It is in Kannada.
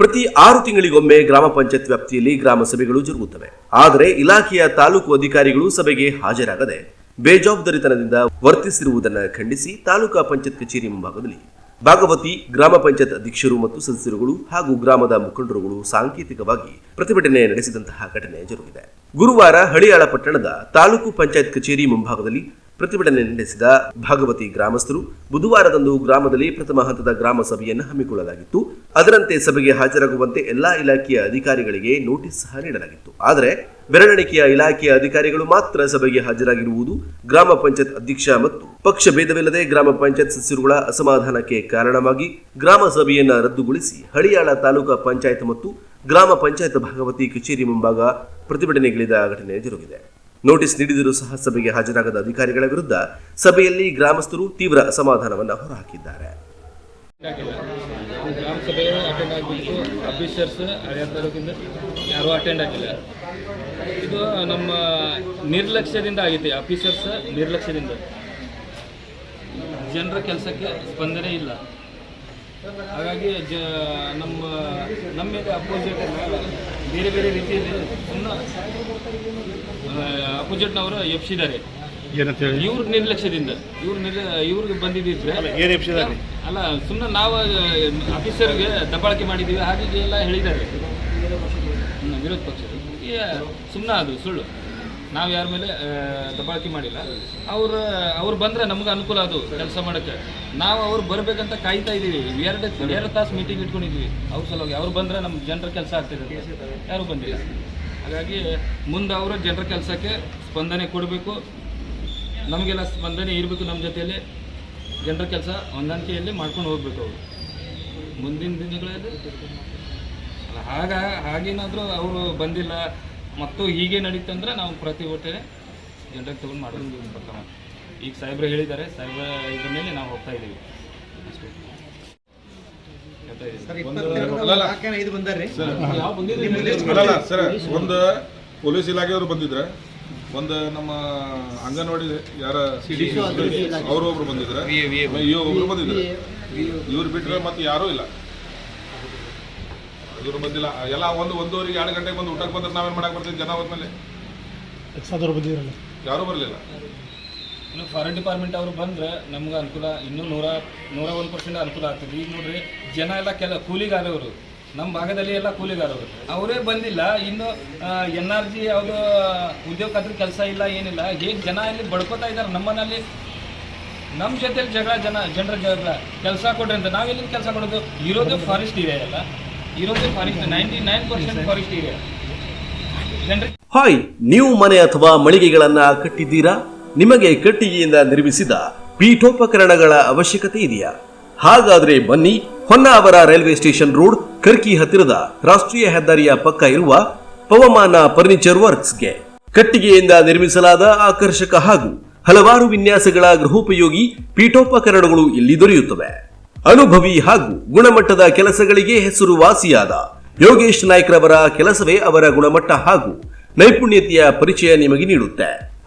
ಪ್ರತಿ ಆರು ತಿಂಗಳಿಗೊಮ್ಮೆ ಗ್ರಾಮ ಪಂಚಾಯತ್ ವ್ಯಾಪ್ತಿಯಲ್ಲಿ ಗ್ರಾಮ ಸಭೆಗಳು ಜರುಗುತ್ತವೆ. ಆದರೆ ಇಲಾಖೆಯ ತಾಲೂಕು ಅಧಿಕಾರಿಗಳು ಸಭೆಗೆ ಹಾಜರಾಗದೆ ಬೇಜವಾಬ್ದಾರಿತನದಿಂದ ವರ್ತಿಸಿರುವುದನ್ನು ಖಂಡಿಸಿ ತಾಲೂಕಾ ಪಂಚಾಯತ್ ಕಚೇರಿ ಮುಂಭಾಗದಲ್ಲಿ ಭಾಗವತಿ, ಗ್ರಾಮ ಪಂಚಾಯತ್ ಅಧ್ಯಕ್ಷರು ಮತ್ತು ಸದಸ್ಯರುಗಳು ಹಾಗೂ ಗ್ರಾಮದ ಮುಖಂಡರುಗಳು ಸಾಂಕೇತಿಕವಾಗಿ ಪ್ರತಿಭಟನೆ ನಡೆಸಿದಂತಹ ಘಟನೆ ಜರುಗಿದೆ. ಗುರುವಾರ ಹಳಿಯಾಳ ಪಟ್ಟಣದ ತಾಲೂಕು ಪಂಚಾಯತ್ ಕಚೇರಿ ಮುಂಭಾಗದಲ್ಲಿ ಪ್ರತಿಭಟನೆ ನಡೆಸಿದ ಭಾಗವತಿ ಗ್ರಾಮಸ್ಥರು ಬುಧವಾರದಂದು ಗ್ರಾಮದಲ್ಲಿ ಪ್ರಥಮ ಹಂತದ ಗ್ರಾಮ ಸಭೆಯನ್ನು ಹಮ್ಮಿಕೊಳ್ಳಲಾಗಿತ್ತು. ಅದರಂತೆ ಸಭೆಗೆ ಹಾಜರಾಗುವಂತೆ ಎಲ್ಲಾ ಇಲಾಖೆಯ ಅಧಿಕಾರಿಗಳಿಗೆ ನೋಟಿಸ್ ಸಹ ನೀಡಲಾಗಿತ್ತು. ಆದರೆ ಬೆರಳೆಣಿಕೆಯ ಇಲಾಖೆಯ ಅಧಿಕಾರಿಗಳು ಮಾತ್ರ ಸಭೆಗೆ ಹಾಜರಾಗಿರುವುದು ಗ್ರಾಮ ಪಂಚಾಯತ್ ಅಧ್ಯಕ್ಷ ಮತ್ತು ಪಕ್ಷ ಭೇದವಿಲ್ಲದೆ ಗ್ರಾಮ ಪಂಚಾಯತ್ ಸದಸ್ಯರುಗಳ ಅಸಮಾಧಾನಕ್ಕೆ ಕಾರಣವಾಗಿ ಗ್ರಾಮ ಸಭೆಯನ್ನ ರದ್ದುಗೊಳಿಸಿ ಹಳಿಯಾಳ ತಾಲೂಕಾ ಪಂಚಾಯತ್ ಮತ್ತು ಗ್ರಾಮ ಪಂಚಾಯತ್ ಭಾಗವತಿ ಕಚೇರಿ ಮುಂಭಾಗ ಪ್ರತಿಭಟನೆಗಿಳಿದ ಘಟನೆ ಜರುಗಿದೆ. ನೋಟಿಸ್ ನೀಡಿದರೂ ಸಹ ಸಭೆಗೆ ಹಾಜರಾಗದ ಅಧಿಕಾರಿಗಳ ವಿರುದ್ಧ ಸಭೆಯಲ್ಲಿ ಗ್ರಾಮಸ್ಥರು ತೀವ್ರ ಅಸಮಾಧಾನವನ್ನು ಹೊರಹಾಕಿದ್ದಾರೆ. ಗ್ರಾಮ ಸಭೆ ಅಟೆಂಡ್ ಆಗಿಬಿಟ್ಟು ಆಫೀಸರ್ಸ್ ಹರಿಯಾಣ ತಾಲೂಕಿಂದ ಯಾರೂ ಅಟೆಂಡ್ ಆಗಿಲ್ಲ. ಇದು ನಮ್ಮ ನಿರ್ಲಕ್ಷ್ಯದಿಂದ ಆಗಿದೆ. ಆಫೀಸರ್ಸ್ ನಿರ್ಲಕ್ಷ್ಯದಿಂದ. ಜನರ ಕೆಲಸಕ್ಕೆ ಸ್ಪಂದನೆ ಇಲ್ಲ. ಹಾಗಾಗಿ ಜ, ನಮ್ಮ ನಮ್ಮ ಅಪೋಸಿಟ್ ಬೇರೆ ಬೇರೆ ರೀತಿಯಲ್ಲಿ ಅಪೋಸಿಟ್ನವರು ಎಪ್ಸಿದ್ದಾರೆ. ಏನಂತ ಹೇಳಿ ಇವ್ರ ನಿರ್ಲಕ್ಷ್ಯದಿಂದ ಇವ್ರ ನಿರ್ ಇವ್ರಿಗೆ ಬಂದಿದ್ದಿದ್ರೆ ಏನು ಎಪ್ಸಿದ್ದಾರೆ? ಅಲ್ಲ ಸುಮ್ಮನೆ ನಾವು ಆಫೀಸರ್ಗೆ ದಬ್ಬಾಳಿಕೆ ಮಾಡಿದ್ದೀವಿ ಹಾಗೆ ಎಲ್ಲ ಹೇಳಿದ್ದಾರೆ. ಹ್ಮ್, ವಿರೋಧ ಪಕ್ಷ. ಸುಮ್ಮನೆ ಅದು ಸುಳ್ಳು. ನಾವು ಯಾರ ಮೇಲೆ ಆ, ದಬ್ಬಾಳಿಕೆ ಮಾಡಿಲ್ಲ. ಅವ್ರ ಅವ್ರು ಬಂದ್ರೆ ನಮ್ಗೆ ಅನುಕೂಲ ಅದು ಕೆಲಸ ಮಾಡಕ್ಕೆ. ನಾವು ಅವ್ರು ಬರ್ಬೇಕಂತ ಕಾಯ್ತಾ ಇದ್ದೀವಿ. ಎರಡು ಎರಡು ತಾಸು ಮೀಟಿಂಗ್ ಇಟ್ಕೊಂಡಿದ್ವಿ ಅವ್ರ ಸಲುವಾಗಿ ಅವ್ರು ಬಂದ್ರೆ ನಮ್ಮ ಜನರ ಕೆಲಸ ಆಗ್ತಿದೆ ಯಾರೂ ಬಂದಿಲ್ಲ. ಹಾಗಾಗಿ ಮುಂದೆ ಅವರು ಜನರ ಕೆಲಸಕ್ಕೆ ಸ್ಪಂದನೆ ಕೊಡಬೇಕು. ನಮಗೆಲ್ಲ ಸ್ಪಂದನೆ ಇರಬೇಕು ನಮ್ಮ ಜೊತೆಯಲ್ಲಿ. ಜನರ ಕೆಲಸ ಹೊಂದಾಣಿಕೆಯಲ್ಲಿ ಮಾಡ್ಕೊಂಡು ಹೋಗ್ಬೇಕು ಅವರು. ಮುಂದಿನ ದಿನಗಳಲ್ಲಿ ಅಲ್ಲ, ಹಾಗ, ಹಾಗೇನಾದರೂ ಅವರು ಬಂದಿಲ್ಲ ಮತ್ತು ಹೀಗೆ ನಡೀತಂದ್ರೆ ನಾವು ಪ್ರತಿಭಟನೆ ಜನರಿಗೆ ತೊಗೊಂಡು ಮಾಡೋದು. ಈಗ ಸಾಹೇಬ್ರು ಹೇಳಿದ್ದಾರೆ, ಸಾಹೇಬ್ರ ಇದ್ರ ಮೇಲೆ ನಾವು ಹೋಗ್ತಾ ಇದ್ದೀವಿ. ಅಷ್ಟೇ ಹೇಳ್ತಾ ಇದ್ದೀವಿ. ಇದು ಬಂದಾರ್ರಿ ಯಾವ ಬಂದಿದೆ ಅಲ್ಲ ಸರ್ ಒಂದು ಪೊಲೀಸ್ ಇಲಾಖೆಯವರು ಬಂದಿದ್ರೆ ಒಂದು ನಮ್ಮ ಅಂಗನವಾಡಿ ಯಾರ ಅವರು ಒಬ್ರು ಬಂದಿದ್ರೆ ಒಬ್ರು ಬಂದಿದ್ರೆ. ಇವ್ರು ಬಿಟ್ರೆ ಮತ್ತೆ ಯಾರೂ ಇಲ್ಲ. ಇವ್ರು ಬಂದಿಲ್ಲ. ಎಲ್ಲ ಒಂದು ಒಂದೂವರೆಗೆ ಎರಡು ಗಂಟೆಗೆ ಬಂದು ಊಟಕ್ಕೆ ಬಂದ್ರೆ ನಾವೇನು ಮಾಡಕ್ ಬರ್ತೀವಿ? ಜನ ಹೋದ್ಮೇಲೆ. ಯಾರೂ ಬರಲಿಲ್ಲ. ಇನ್ನು ಫಾರೆಸ್ಟ್ ಡಿಪಾರ್ಟ್ಮೆಂಟ್ ಅವರು ಬಂದ್ರೆ ನಮ್ಗೆ ಅನುಕೂಲ, ಇನ್ನೂ ನೂರ ನೂರ ಒಂದು ಪರ್ಸೆಂಟ್ ಅನುಕೂಲ ಆಗ್ತದೆ. ಈಗ ನೋಡ್ರಿ, ಜನ ಎಲ್ಲ ಕೆಲ ಕೂಲಿಗಾರವರು. ನಮ್ಮ ಭಾಗದಲ್ಲಿ ಎಲ್ಲ ಕೂಲಿಗಾರವರು. ಅವರೇ ಬಂದಿಲ್ಲ, ಇನ್ನು ಎನ್ ಆರ್ ಜಿ ಯಾವುದು ಉದ್ಯೋಗ ಖಾತ್ರಿ ಕೆಲಸ ಇಲ್ಲ, ಏನಿಲ್ಲ, ಹೇಗೆ ಜನ ಇಲ್ಲಿ ಬಡ್ಕೋತಾ ಇದ್ದಾರೆ ನಮ್ಮನಲ್ಲಿ? ನಮ್ಮ ಜೊತೆಲಿ ಜಗಳ, ಜನ, ಜನರ ಜಗಳ, ಕೆಲಸ ಕೊಡ್ರಿ ಅಂತ. ನಾವೆಲ್ಲಿ ಕೆಲಸ ಕೊಡೋದು? ಇರೋದೇ ಫಾರೆಸ್ಟ್ ಏರಿಯಾ ಅಲ್ಲ. ಇರೋದು forest ninety nine percent forest area hi ನೀವು ಮನೆ ಅಥವಾ ಮಳಿಗೆಗಳನ್ನ ಕಟ್ಟಿದ್ದೀರಾ? ನಿಮಗೆ ಕಟ್ಟಿಗೆಯಿಂದ ನಿರ್ಮಿಸಿದ ಪೀಠೋಪಕರಣಗಳ ಅವಶ್ಯಕತೆ ಇದೆಯಾ? ಹಾಗಾದ್ರೆ ಬನ್ನಿ, Honnavar railway station road Karki ಹತ್ತಿರದ ರಾಷ್ಟ್ರೀಯ ಹೆದ್ದಾರಿಯ ಪಕ್ಕ ಇರುವ ಪವಮಾನ ಫರ್ನಿಚರ್ ವರ್ಕ್ಸ್ಗೆ. ಕಟ್ಟಿಗೆಯಿಂದ ನಿರ್ಮಿಸಲಾದ ಆಕರ್ಷಕ ಹಾಗೂ ಹಲವಾರು ವಿನ್ಯಾಸಗಳ ಗೃಹೋಪಯೋಗಿ ಪೀಠೋಪಕರಣಗಳು ಇಲ್ಲಿ ದೊರೆಯುತ್ತವೆ. ಅನುಭವಿ ಹಾಗೂ ಗುಣಮಟ್ಟದ ಕೆಲಸಗಳಿಗೆ ಹೆಸರುವಾಸಿಯಾದ ಯೋಗೇಶ್ ನಾಯ್ಕ್ರವರ ಕೆಲಸವೇ ಅವರ ಗುಣಮಟ್ಟ ಹಾಗೂ ನೈಪುಣ್ಯತೆಯ ಪರಿಚಯ ನಿಮಗೆ ನೀಡುತ್ತೆ.